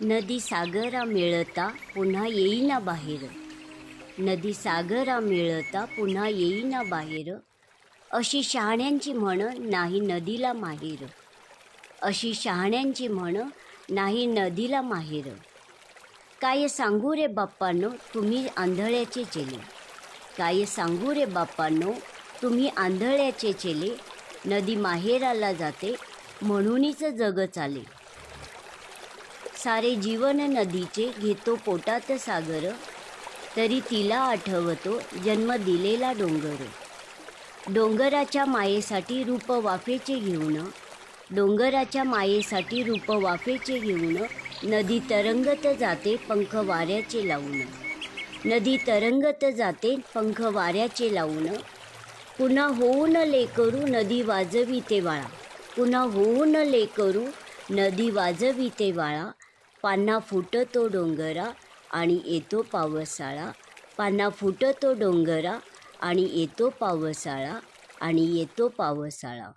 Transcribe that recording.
नदी सागरा मिळता पुन्हा येईना बाहेर. नदी सागरा मिळता पुन्हा येईना बाहेर. अशी शहाण्यांची म्हण नाही नदीला माहेर. अशी शहाण्यांची म्हण नाही नदीला माहेर. काय सांगू रे बाप्पांनो तुम्ही आंधळ्याचे चेले. काय सांगू रे बाप्पांनो तुम्ही आंधळ्याचे चेले. नदी माहेराला जाते म्हणूनच जग चाले. सारे जीवन नदीचे घेतो पोटात सागर तरी तिला आठवतो जन्म दिलेला डोंगर. डोंगराच्या मायेसाठी रूप वाफेचे घेऊन डोंगराच्या मायेसाठी रूप वाफेचे घेऊन नदी तरंगत जाते पंख वाऱ्याचे लावून. नदी तरंगत जाते पंख वाऱ्याचे लावून. पुन्हा होऊन लेकरू नदी वाजवी ते वाळा. पुन्हा होऊन लेकरू नदी वाजवी ते वाळा. पान्हा फुटतो डोंगरा आणि येतो पावसाळा. पान्हा फुटतो डोंगरा आणि येतो पावसाळा आणि येतो पावसाळा.